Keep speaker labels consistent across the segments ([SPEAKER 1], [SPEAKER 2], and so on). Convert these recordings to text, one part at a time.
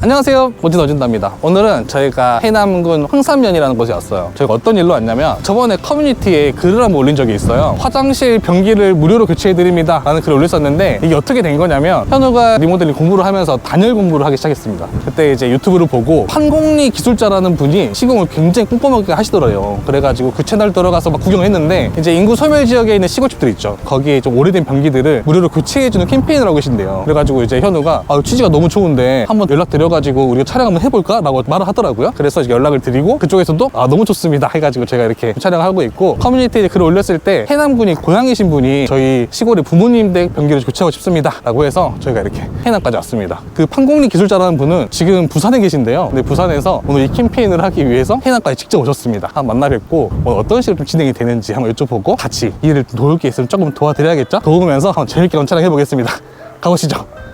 [SPEAKER 1] 안녕하세요. 모진 어진다입니다. 오늘은 저희가 해남군 황산면이라는 곳에 왔어요. 저희가 어떤 일로 왔냐면 저번에 커뮤니티에 글을 한번 올린 적이 있어요. 화장실 변기를 무료로 교체해드립니다. 라는 글을 올렸었는데 이게 어떻게 된 거냐면 현우가 리모델링 공부를 하면서 단열 공부를 하기 시작했습니다. 그때 이제 유튜브를 보고 판공리 기술자라는 분이 시공을 굉장히 꼼꼼하게 하시더래요. 그래가지고 그 채널 들어가서 막 구경했는데 이제 인구 소멸 지역에 있는 시골집들 있죠. 거기에 좀 오래된 변기들을 무료로 교체해주는 캠페인을 하고 계신데요. 그래가지고 이제 현우가 아, 취지가 너무 좋은데 한번 연락 드려 가지고 우리가 촬영 한번 해볼까? 라고 말을 하더라고요. 그래서 연락을 드리고 그쪽에서도 아 너무 좋습니다. 해가지고 제가 이렇게 촬영하고 있고 커뮤니티에 글을 올렸을 때 해남군이 고향이신 분이 저희 시골의 부모님 댁 변기를 교체하고 싶습니다. 라고 해서 저희가 이렇게 해남까지 왔습니다. 그 판공리 기술자라는 분은 지금 부산에 계신데요. 근데 부산에서 오늘 이 캠페인을 하기 위해서 해남까지 직접 오셨습니다. 한번 만나 뵙고 오늘 어떤 식으로 좀 진행이 되는지 한번 여쭤보고 같이 일을 도울 게 있으면 조금 도와드려야겠죠? 도우면서 한번 재밌게 한번 촬영해 보겠습니다. 가보시죠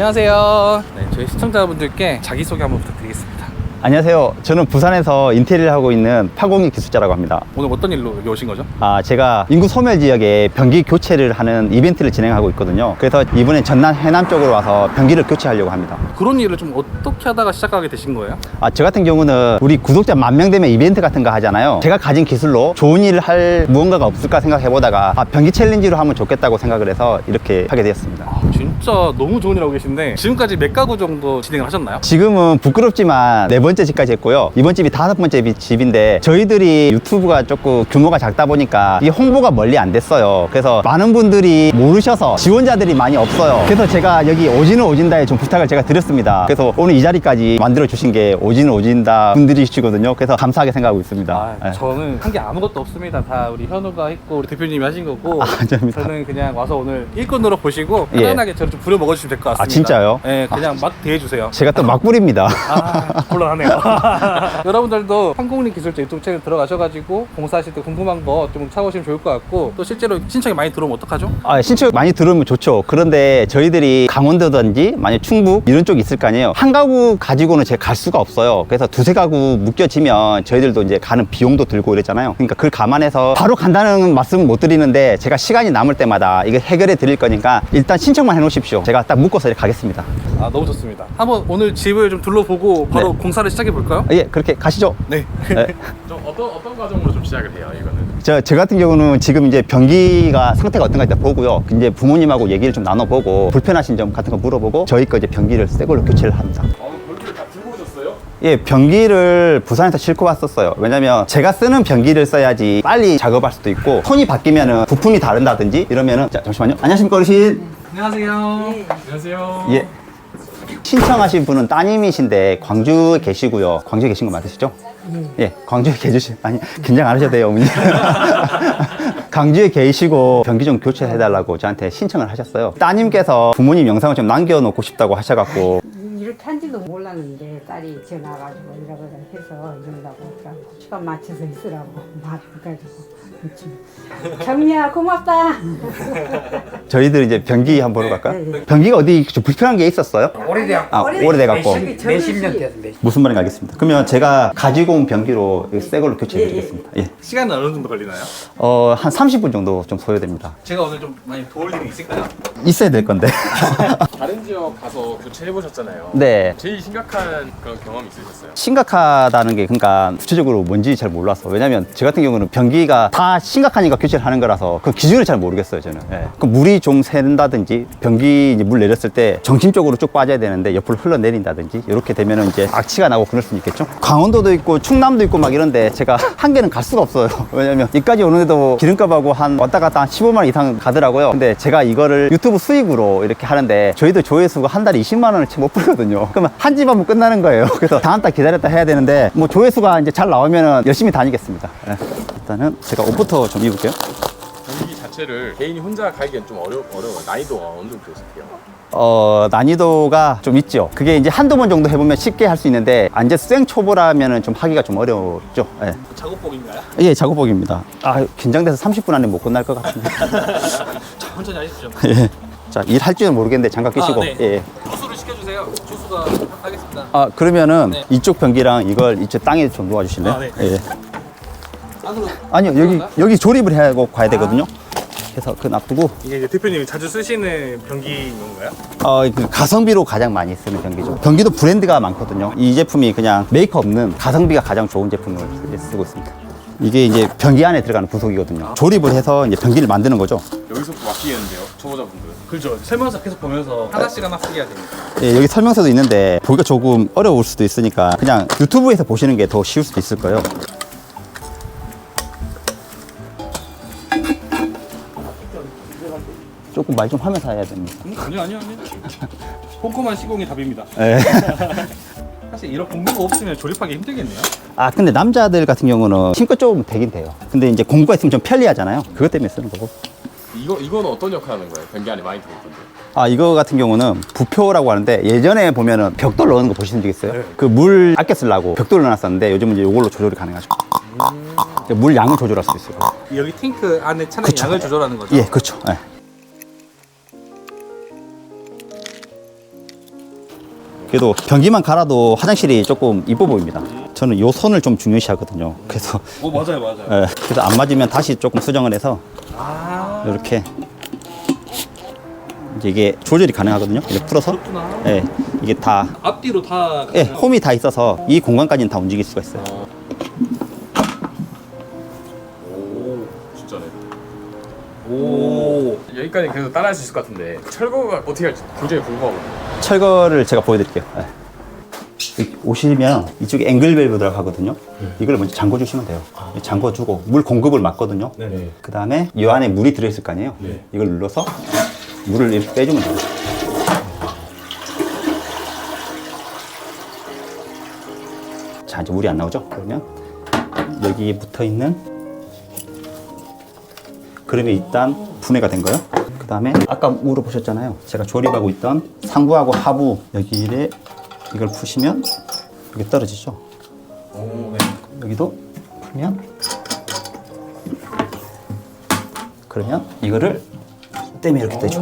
[SPEAKER 1] 안녕하세요 네, 저희 시청자분들께 자기소개 한번 부탁드리겠습니다
[SPEAKER 2] 안녕하세요. 저는 부산에서 인테리어를 하고 있는 파공익 기술자라고 합니다.
[SPEAKER 1] 오늘 어떤 일로 여기 오신 거죠?
[SPEAKER 2] 아, 제가 인구 소멸 지역에 변기 교체를 하는 이벤트를 진행하고 있거든요. 그래서 이번에 전남 해남 쪽으로 와서 변기를 교체하려고 합니다.
[SPEAKER 1] 그런 일을 좀 어떻게 하다가 시작하게 되신 거예요?
[SPEAKER 2] 아, 저 같은 경우는 우리 구독자 만 명 되면 이벤트 같은 거 하잖아요. 제가 가진 기술로 좋은 일을 할 무언가가 없을까 생각해 보다가 아, 변기 챌린지로 하면 좋겠다고 생각을 해서 이렇게 하게 되었습니다.
[SPEAKER 1] 아, 진짜 너무 좋은 일 하고 계신데 지금까지 몇 가구 정도 진행을 하셨나요?
[SPEAKER 2] 지금은 부끄럽지만 네 번째 집까지 했고요. 이번 집이 다섯 번째 비- 집인데 저희들이 유튜브가 조금 규모가 작다 보니까 이 홍보가 멀리 안 됐어요. 그래서 많은 분들이 모르셔서 지원자들이 많이 없어요. 그래서 제가 여기 오지는 오진다에 좀 부탁을 제가 드렸습니다. 그래서 오늘 이 자리까지 만들어 주신 게 오지는 오진다 분들이시거든요. 그래서 감사하게 생각하고 있습니다.
[SPEAKER 1] 아,
[SPEAKER 2] 예.
[SPEAKER 1] 저는 한 게 아무것도 없습니다. 다 우리 현우가 했고 우리 대표님이 하신 거고.
[SPEAKER 2] 아, 감사합니다.
[SPEAKER 1] 저는 그냥 와서 오늘 일꾼으로 보시고
[SPEAKER 2] 예.
[SPEAKER 1] 편안하게 저를 좀 부려 먹어주시면 될 것 같습니다.
[SPEAKER 2] 아, 진짜요?
[SPEAKER 1] 네, 그냥 막 대해주세요.
[SPEAKER 2] 제가 또 막불입니다.
[SPEAKER 1] 아, 곤란하네요. 여러분들도 항공리 기술자 유튜브 채널 들어가셔가지고 공사하실 때 궁금한 거 좀 찾아보시면 좋을 것 같고 또 실제로 신청이 많이 들어오면 어떡하죠?
[SPEAKER 2] 아, 신청 많이 들어오면 좋죠. 그런데 저희들이 강원도든지 만약 충북 이런 쪽이 있을 거 아니에요. 한 가구 가지고는 제가 갈 수가 없어요. 그래서 두세 가구 묶여지면 저희들도 이제 가는 비용도 들고 이랬잖아요. 그러니까 그걸 감안해서 바로 간다는 말씀은 못 드리는데 제가 시간이 남을 때마다 이거 해결해 드릴 거니까 일단 신청만 해 놓으십시오. 제가 딱 묶어서 이렇게 가겠습니다.
[SPEAKER 1] 아, 너무 좋습니다. 한번 오늘 집을 좀 둘러보고 바로
[SPEAKER 2] 네.
[SPEAKER 1] 공사를 시작해 볼까요?
[SPEAKER 2] 예, 그렇게 가시죠.
[SPEAKER 1] 네.
[SPEAKER 2] 네.
[SPEAKER 3] 좀 어떤 어떤 과정으로 좀 시작을 해요 이거는?
[SPEAKER 2] 저, 저 같은 경우는 지금 이제 변기가 상태가 어떤가 일단 보고요. 이제 부모님하고 얘기를 좀 나눠보고 불편하신 점 같은 거 물어보고 저희 거 이제 변기를 새 걸로 교체를 합니다.
[SPEAKER 3] 어, 볼트를 다 들고 오셨어요?
[SPEAKER 2] 예, 변기를 부산에서 싣고 왔었어요. 왜냐면 제가 쓰는 변기를 써야지 빨리 작업할 수도 있고 톤이 바뀌면은 부품이 다른다든지 이러면은 자, 잠시만요. 안녕하십니까, 어르신.
[SPEAKER 1] 안녕하세요.
[SPEAKER 3] 안녕하세요.
[SPEAKER 2] 예. 신청하신 분은 따님이신데 광주에 계시고요. 광주에 계신 거 맞으시죠? 예, 광주에 계주시 아니 긴장 안 하셔도 돼요, 어머니. 광주에 계시고 변기 좀 교체해달라고 저한테 신청을 하셨어요. 따님께서 부모님 영상을 좀 남겨놓고 싶다고 하셔갖고
[SPEAKER 4] 이렇게 한지도 몰랐는데 딸이 전화 와가지고 이러고 해서 이런다고 하더라고 시간 맞춰서 있으라고 말해가지고 정미야 고맙다
[SPEAKER 2] 저희들 이제 변기 한번 보러 갈까요?
[SPEAKER 4] 네, 네.
[SPEAKER 2] 변기가 어디 좀 불편한 게 있었어요?
[SPEAKER 5] 오래돼갖고
[SPEAKER 2] 아, 오래돼 갖고.
[SPEAKER 5] 몇십 년 됐어 몇십
[SPEAKER 2] 무슨 말인지 알겠습니다. 그러면 제가 가지고 온 변기로 이새 걸로 교체해 드리겠습니다. 예.
[SPEAKER 1] 시간은 어느 정도 걸리나요?
[SPEAKER 2] 어, 한 30분 정도 좀 소요됩니다.
[SPEAKER 1] 제가 오늘 좀 많이 도울 일이 있을까요?
[SPEAKER 2] 있어야 될 건데.
[SPEAKER 3] 다른 지역 가서 교체해 보셨잖아요.
[SPEAKER 2] 네.
[SPEAKER 3] 제일 심각한 그런 경험 있으셨어요?
[SPEAKER 2] 심각하다는 게 그러니까 구체적으로 뭔지 잘 몰랐어. 왜냐면 저 같은 경우는 변기가 다 심각하니까 교체를 하는 거라서 그 기준을 잘 모르겠어요, 저는. 예. 그 물이 좀 새는다든지 변기 물 내렸을 때 정심적으로 쭉 빠져야 되는데 옆으로 흘러내린다든지 이렇게 되면은 이제 악취가 나고 그럴 수는 있겠죠. 강원도도 있고 충남도 있고 막 이런데 제가 한 개는 갈 수가 없어요. 왜냐면 여기까지 오는데도 기름값하고 한 왔다 갔다 한 15만 원 이상 가더라고요. 근데 제가 이거를 유튜브 수익으로 이렇게 하는데 저희도 조회수가 한 달에 20만 원을 채 못 벌거든요. 그러면 한 집 하면 끝나는 거예요. 그래서 다음 달 기다렸다 해야 되는데 뭐 조회수가 이제 잘 나오면은 열심히 다니겠습니다. 예. 일단은 제가 옷부터 좀 입을게요.
[SPEAKER 3] 변기 자체를 개인이 혼자 가기엔 좀 어려 어려워요. 난이도가 어느 정도 되세요?
[SPEAKER 2] 어, 난이도가 좀 있죠. 그게 이제 한두 번 정도 해보면 쉽게 할 수 있는데, 완전 생 초보라면은 좀 하기가 좀 어렵죠. 예.
[SPEAKER 1] 작업복인가요?
[SPEAKER 2] 예, 작업복입니다. 아, 긴장돼서 30분 안에 못 끝날 것 같은데.
[SPEAKER 1] 천천히 하십시오.
[SPEAKER 2] 예. 자, 일할 줄은 모르겠는데 장갑 끼시고.
[SPEAKER 1] 아, 네.
[SPEAKER 2] 예.
[SPEAKER 1] 주수를 시켜주세요. 주수가 하겠습니다.
[SPEAKER 2] 아, 그러면은
[SPEAKER 1] 네.
[SPEAKER 2] 이쪽 변기랑 이걸 이쪽 땅에 좀 놓아주실래요?
[SPEAKER 1] 아, 네.
[SPEAKER 2] 예.
[SPEAKER 1] 안으로
[SPEAKER 2] 아니요, 여기,
[SPEAKER 1] 들어갈까요?
[SPEAKER 2] 여기 조립을 하고 가야 되거든요. 해서 그 놔두고
[SPEAKER 1] 이게 이제 대표님이 자주 쓰시는 변기인 건가요?
[SPEAKER 2] 어, 그 가성비로 가장 많이 쓰는 변기죠. 변기도 브랜드가 많거든요. 이 제품이 그냥 메이커 없는 가성비가 가장 좋은 제품을 쓰고 있습니다. 이게 이제 변기 안에 들어가는 부속이거든요. 조립을 해서 이제 변기를 만드는 거죠.
[SPEAKER 3] 여기서부터 막히겠는데요, 초보자분들은.
[SPEAKER 1] 그렇죠. 설명서 계속 보면서 하나씩 하나씩 해야 됩니다.
[SPEAKER 2] 예, 여기 설명서도 있는데 보기가 조금 어려울 수도 있으니까 그냥 유튜브에서 보시는 게 더 쉬울 수도 있을 거예요. 조금 말좀 하면서 해야 됩니다.
[SPEAKER 1] 아니요, 아니요, 아니요. 꼼꼼한 시공이 답입니다.
[SPEAKER 2] 예.
[SPEAKER 1] 사실 이런 공부가 없으면 조립하기 힘들겠네요.
[SPEAKER 2] 아 근데 남자들 같은 경우는 힘껏 좀 되긴 돼요. 근데 이제 공구가 있으면 좀 편리하잖아요. 그것 때문에 쓰는 거고.
[SPEAKER 3] 이거, 이거는 어떤 역할 하는 거예요? 변기 안에 많이 들어있던데.
[SPEAKER 2] 아 이거 같은 경우는 부표라고 하는데 예전에 보면은 벽돌 넣는 거 보신 적 있어요? 그 물 아껴 쓰려고 벽돌 넣어놨었는데 요즘은 이제 이걸로 조절이 가능하죠. 이제 물 양을 조절할 수 있어요.
[SPEAKER 1] 여기 탱크 안에 차량. 양을 조절하는 거죠?
[SPEAKER 2] 예, 그렇죠. 예. 그래도 변기만 갈아도 화장실이 조금 이뻐 보입니다. 저는 요 선을 좀 중요시 하거든요. 그래서
[SPEAKER 1] 오, 맞아요, 맞아요.
[SPEAKER 2] 예, 그래서 안 맞으면 다시 조금 수정을 해서
[SPEAKER 1] 아,
[SPEAKER 2] 이렇게 이제 이게 조절이 가능하거든요. 이렇게 풀어서
[SPEAKER 1] 그렇구나.
[SPEAKER 2] 예, 이게 다
[SPEAKER 1] 앞뒤로 다.
[SPEAKER 2] 예, 홈이 다 있어서 이 공간까지는 다 움직일 수가 있어요.
[SPEAKER 3] 오, 진짜네.
[SPEAKER 1] 오.
[SPEAKER 3] 여기까지 그래도 따라할 수 있을 것 같은데 철거가 어떻게 할지 굉장히 궁금하거든요.
[SPEAKER 2] 철거를 제가 보여드릴게요. 예. 여기 오시면 이쪽에 앵글 밸브 들어가거든요. 이걸 먼저 잠궈 주시면 돼요. 잠궈 주고 물 공급을 막거든요.
[SPEAKER 1] 네네.
[SPEAKER 2] 그 다음에 이 안에 물이 들어있을 거 아니에요.
[SPEAKER 1] 네.
[SPEAKER 2] 이걸 눌러서 물을 이렇게 빼주면 돼요. 자, 이제 물이 안 나오죠? 그러면 여기 붙어 있는 그러면 일단 분해가 된 거예요. 그 다음에 아까 물어보셨잖아요. 제가 조립하고 있던 상부하고 하부 여기를 이걸 푸시면 여기 떨어지죠.
[SPEAKER 1] 오, 네.
[SPEAKER 2] 여기도 풀면 그러면 이거를 떼면 이렇게 되죠.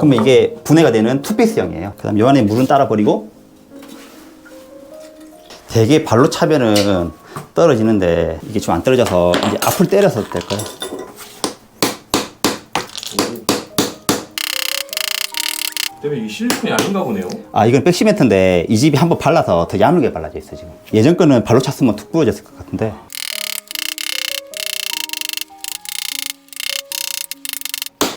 [SPEAKER 2] 그러면 이게 분해가 되는 투피스형이에요. 그 다음 요 안에 물은 따라 버리고 되게 발로 차면은 떨어지는데 이게 좀 안 떨어져서 이제 앞을 때려서 될 거예요.
[SPEAKER 3] 대표님 이게 실리콘이 아닌가 보네요.
[SPEAKER 2] 아 이건 백시멘트인데 이 집이 한번 발라서 더 야물게 발라져 있어요 지금. 예전 거는 발로 찼으면 툭 부러졌을 것 같은데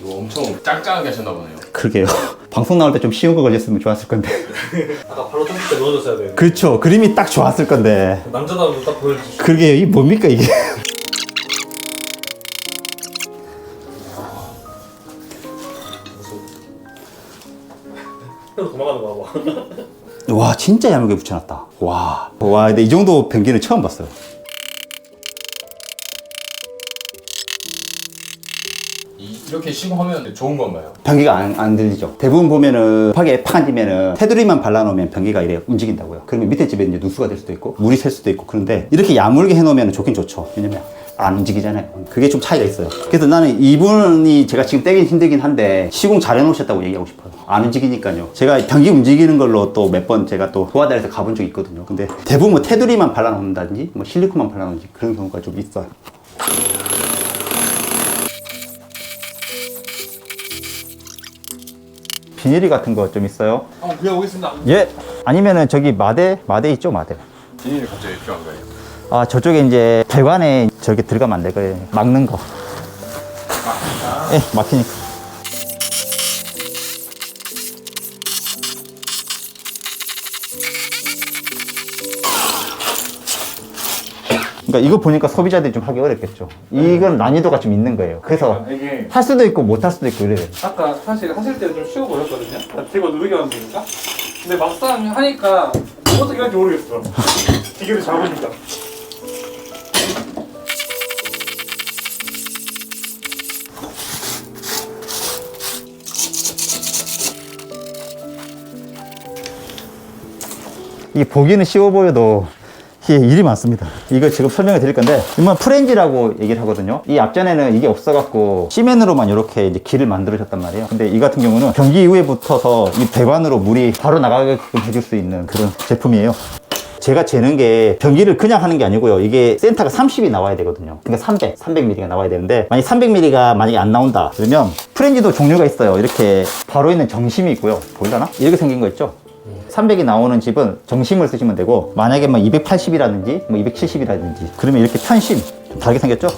[SPEAKER 3] 이거 엄청 짱짱하게 하셨나 보네요.
[SPEAKER 2] 그러게요. 방송 나올 때 좀 쉬운 거 걸렸으면 좋았을 건데.
[SPEAKER 1] 아까 바로 쳤을 때 넣어줬어야 돼.
[SPEAKER 2] 그렇죠. 그림이 딱 좋았을 건데.
[SPEAKER 1] 남자다워도 딱 보여주시.
[SPEAKER 2] 그게 이 뭡니까 이게?
[SPEAKER 1] 도망가는 거 봐봐.
[SPEAKER 2] 와 진짜 야물게 붙여놨다. 와. 와 근데 이 정도 변기는 처음 봤어요.
[SPEAKER 3] 이, 이렇게 시공하면 좋은 건가요?
[SPEAKER 2] 변기가 안, 안 들리죠. 대부분 보면은 팍에 팍 앉으면은 테두리만 발라놓으면 변기가 이래 움직인다고요. 그러면 밑에 집에 이제 누수가 될 수도 있고 물이 셀 수도 있고 그런데 이렇게 야물게 해놓으면 좋긴 좋죠. 왜냐면 안 움직이잖아요. 그게 좀 차이가 있어요. 그래서 나는 이분이 제가 지금 떼긴 힘들긴 한데 시공 잘 해놓으셨다고 얘기하고 싶어요. 안 움직이니까요. 제가 변기 움직이는 걸로 또 몇 번 제가 또 도와달라서 가본 적이 있거든요. 근데 대부분 뭐 테두리만 발라놓는다든지 뭐 실리콘만 발라놓는지 그런 경우가 좀 있어요. 비닐이 같은 거 좀 있어요?
[SPEAKER 1] 어, 그냥 오겠습니다.
[SPEAKER 2] 예. 아니면은 저기 마대 마대 있죠 마대.
[SPEAKER 3] 비닐이 갑자기 왜 필요한 거예요?
[SPEAKER 2] 아 저쪽에 이제 배관에 저기 들어가면 안될 거예요. 막는 거. 예, 막히니까. 그러니까 이거 보니까 소비자들이 좀 하기 어렵겠죠. 이건 난이도가 좀 있는 거예요. 그래서
[SPEAKER 1] 이게
[SPEAKER 2] 할 수도 있고 못 할 수도 있고 이래요.
[SPEAKER 1] 아까 사실 하실 때는 좀 쉬워 보였거든요. 대고 누르게 하면 되니까. 근데 막상 하니까 어떻게 할지 모르겠어. 기계를 잡으니까.
[SPEAKER 2] 이게 보기는 쉬워 보여도 이게 일이 많습니다. 이거 지금 설명을 드릴 건데, 이건 프렌지라고 얘기를 하거든요. 이 앞전에는 이게 없어갖고 시멘으로만 이렇게 이제 길을 만들어줬단 말이에요. 근데 이 같은 경우는 변기 이후에 붙어서 이 배관으로 물이 바로 나가게끔 해줄 수 있는 그런 제품이에요. 제가 재는 게 변기를 그냥 하는 게 아니고요. 이게 센터가 30이 나와야 되거든요. 그러니까 300, 300mm가 나와야 되는데 만약 300mm가 만약에 안 나온다 그러면 프렌지도 종류가 있어요. 이렇게 바로 있는 정심이 있고요. 보이려나? 이렇게 생긴 거 있죠? 300이 나오는 집은 정심을 쓰시면 되고 만약에 뭐 280이라든지 뭐 270이라든지 그러면 이렇게 편심 좀 다르게 생겼죠?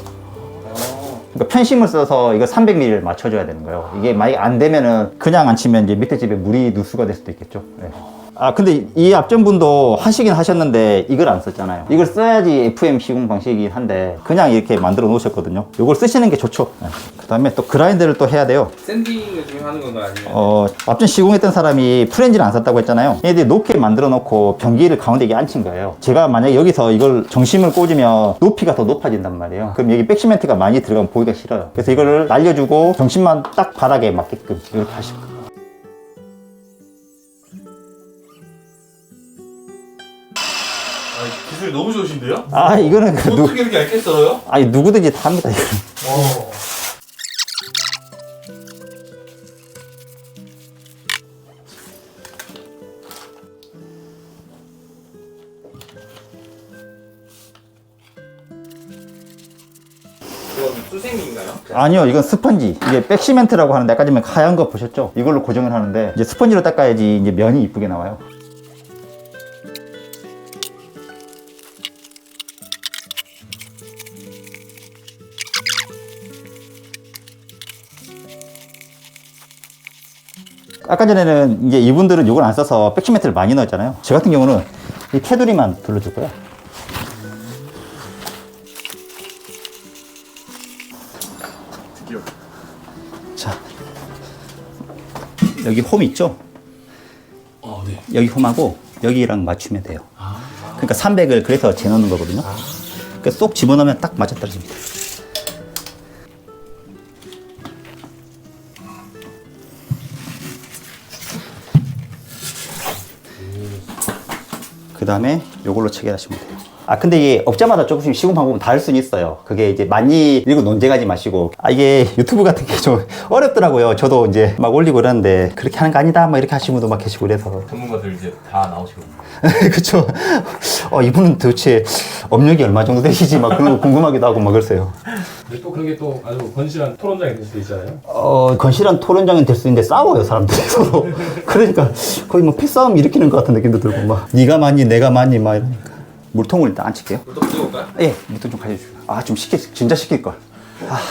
[SPEAKER 2] 그러니까 편심을 써서 이거 300ml를 맞춰줘야 되는 거예요. 이게 만약에 안 되면은 그냥 안 치면 이제 밑에 집에 물이 누수가 될 수도 있겠죠. 네. 아 근데 이 앞전분도 하시긴 하셨는데 이걸 안 썼잖아요. 이걸 써야지 FM 시공 방식이긴 한데 그냥 이렇게 만들어 놓으셨거든요. 이걸 쓰시는 게 좋죠. 네. 그 다음에 또 그라인더를 또 해야 돼요.
[SPEAKER 1] 샌딩을 지금 하는 건가 아니면
[SPEAKER 2] 어, 앞전 시공했던 사람이 프렌즈를 안 샀다고 했잖아요. 얘들이 높게 만들어 놓고 변기를 가운데 이게 앉힌 거예요. 제가 만약에 여기서 이걸 정심을 꽂으면 높이가 더 높아진단 말이에요. 그럼 여기 백시멘트가 많이 들어가면 보기가 싫어요. 그래서 이거를 날려주고 정심만 딱 바닥에 맞게끔 이렇게 하시고.
[SPEAKER 1] 기술이 너무 좋으신데요?
[SPEAKER 2] 아, 이거는 그 누,
[SPEAKER 1] 어떻게 이렇게 얇게 썰어요?
[SPEAKER 2] 아니, 누구든지 다 합니다.
[SPEAKER 1] 어. 수세미인가요?
[SPEAKER 2] 아니요, 이건 스펀지. 이게 백시멘트라고 하는데 아까 전에 하얀 거 보셨죠? 이걸로 고정을 하는데 이제 스펀지로 닦아야지 이제 면이 이쁘게 나와요. 아까 전에는 이제 이분들은 이걸 안 써서 백시멘트를 많이 넣었잖아요. 저 같은 경우는 이 테두리만 둘러줄 거예요.
[SPEAKER 3] 드디어.
[SPEAKER 2] 자, 여기 홈 있죠?
[SPEAKER 1] 어, 네.
[SPEAKER 2] 여기 홈하고 여기랑 맞추면 돼요. 그러니까 300을 그래서 재놓는 거거든요. 그러니까 쏙 집어넣으면 딱 맞아떨어집니다. 그 다음에 요걸로 체결하시면 돼요. 아, 근데 이게 업자마다 조금씩 시공 방법은 다를 수는 있어요. 그게 이제 많이 읽고 논쟁하지 마시고. 아, 이게 유튜브 같은 게 좀 어렵더라고요. 저도 이제 막 올리고 그러는데 그렇게 하는 거 아니다. 막 이렇게 하시는 분도 막 계시고 그래서.
[SPEAKER 3] 전문가들 이제 다 나오시거든요.
[SPEAKER 2] 그쵸. 어, 이분은 도대체 업력이 얼마 정도 되시지? 막 그런 거 궁금하기도 하고 막 그러세요.
[SPEAKER 5] 근데 또 그런 게 또 아주 건실한 토론장이 될 수도 있잖아요.
[SPEAKER 2] 어, 건실한 토론장은 될수 있는데 싸워요, 사람들이 서로. 그러니까 거의 뭐 피싸움 일으키는 것 같은 느낌도 들고 막. 네가 맞니, 내가 맞니, 막 이러니까. 물통을 일단 안 칠게요.
[SPEAKER 1] 또 붙여볼까요?
[SPEAKER 2] 예, 물통 좀 가져주세요. 아, 좀 시킬, 진짜 시킬 걸. 아.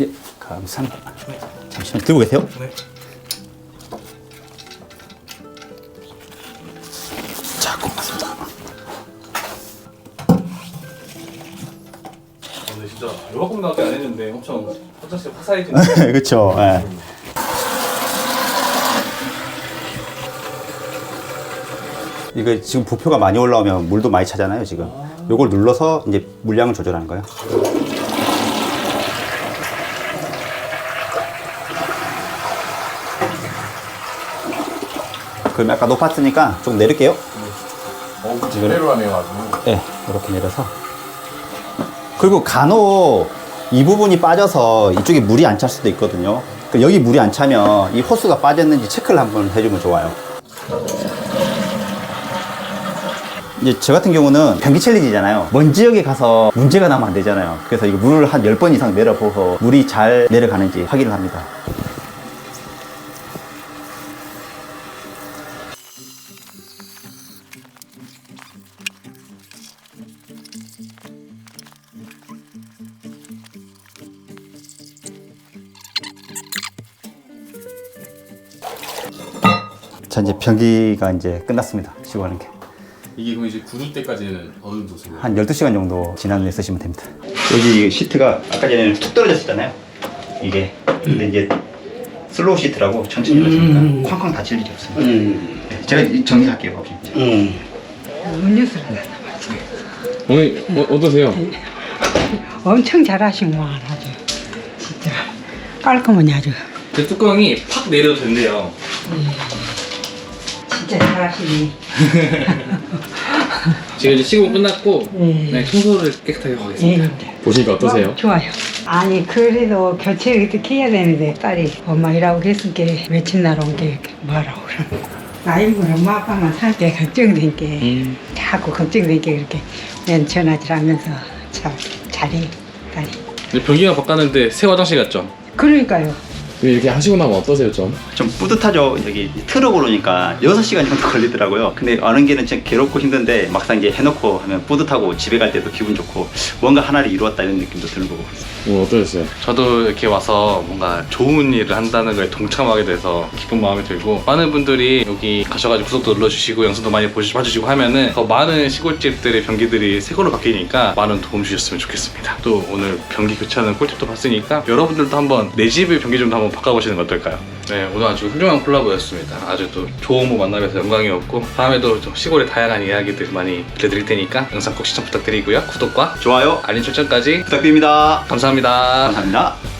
[SPEAKER 2] 예, 감사합니다. 잠시만 들고 계세요.
[SPEAKER 1] 네.
[SPEAKER 2] 자, 고맙습니다.
[SPEAKER 1] 오늘 진짜 요만큼밖에 안 했는데 엄청 화장실 화사해지는
[SPEAKER 2] 그쵸. 예. 이거 지금 부표가 많이 올라오면 물도 많이 차잖아요, 지금. 요걸 눌러서 이제 물량을 조절하는 거예요. 그럼 아까 높았으니까 좀 내릴게요.
[SPEAKER 3] 어, 제대로 하네요, 아주.
[SPEAKER 2] 네, 이렇게 내려서. 그리고 간혹 이 부분이 빠져서 이쪽에 물이 안 찰 수도 있거든요. 그 여기 물이 안 차면 이 호스가 빠졌는지 체크를 한번 해주면 좋아요. 이제 저 같은 경우는 변기 챌린지잖아요. 먼 지역에 가서 문제가 나면 안 되잖아요. 그래서 이거 물을 한 10번 이상 내려보고 물이 잘 내려가는지 확인을 합니다. 자, 이제 변기가 이제 끝났습니다. 시공하는 게.
[SPEAKER 3] 이게 그럼 이제 굳을 때까지는 어느 정도 쓰고?
[SPEAKER 2] 한 12시간 정도 지난 후에 쓰시면 됩니다. 여기 시트가 아까 전에는 툭 떨어졌었잖아요. 이게. 근데 이제 슬로우 시트라고 천천히 올라지니까 쾅쾅 다칠 일이 없습니다. 네, 제가 이- 정리할게요, 아버님.
[SPEAKER 4] 음료수를 하나
[SPEAKER 3] 오늘 어, 어떠세요?
[SPEAKER 4] 엄청 잘하시구만 아주 진짜 깔끔하니 아주
[SPEAKER 1] 그 뚜껑이 팍 내려도 된대요
[SPEAKER 4] 진짜 잘하시네
[SPEAKER 1] 지금 이제 시공 끝났고
[SPEAKER 4] 네.
[SPEAKER 1] 네, 청소를 깨끗하게 하겠습니다
[SPEAKER 4] 예.
[SPEAKER 3] 보시니까 어떠세요?
[SPEAKER 4] 어, 좋아요 아니 그래도 교체를 이렇게 해야 되는데 딸이 엄마 일하고 했으니까 며칠 날 온게 뭐라고 그러는 나이 먹은 엄마 아빠만 살 때 걱정된 게
[SPEAKER 1] 음.
[SPEAKER 4] 자꾸 걱정된 게 그렇게 맨 전화질 하면서 참 잘해 딸이
[SPEAKER 1] 근데 변기가 바꿨는데 새 화장실 같죠?
[SPEAKER 4] 그러니까요
[SPEAKER 5] 이렇게 하시고 나면 어떠세요 좀?
[SPEAKER 2] 좀 뿌듯하죠. 여기 트럭 오르니까 6시간 정도 걸리더라고요. 근데 어는 길은 좀 괴롭고 힘든데 막상 이제 해놓고 하면 뿌듯하고 집에 갈 때도 기분 좋고 뭔가 하나를 이루었다 이런 느낌도 드는 거고.
[SPEAKER 5] 오늘 어떠셨어요?
[SPEAKER 1] 저도 이렇게 와서 뭔가 좋은 일을 한다는 거에 동참하게 돼서 기쁜 마음이 들고 많은 분들이 여기 가셔가지고 구독도 눌러주시고 영상도 많이 보시, 봐주시고 하면은 더 많은 시골집들의 변기들이 새 걸로 바뀌니까 많은 도움 주셨으면 좋겠습니다. 또 오늘 변기 교체하는 꿀팁도 봤으니까 여러분들도 한번 내 집의 변기 좀 한번 바꿔보시는 거 어떨까요? 네 오늘 아주 훌륭한 콜라보였습니다. 아주 또 좋은 분 만나뵈서 영광이었고 다음에도 좀 시골의 다양한 이야기들 많이 들려드릴 테니까 영상 꼭 시청 부탁드리고요. 구독과
[SPEAKER 2] 좋아요.
[SPEAKER 1] 알림 설정까지
[SPEAKER 2] 부탁드립니다.
[SPEAKER 1] 감사합니다.
[SPEAKER 2] 감사합니다.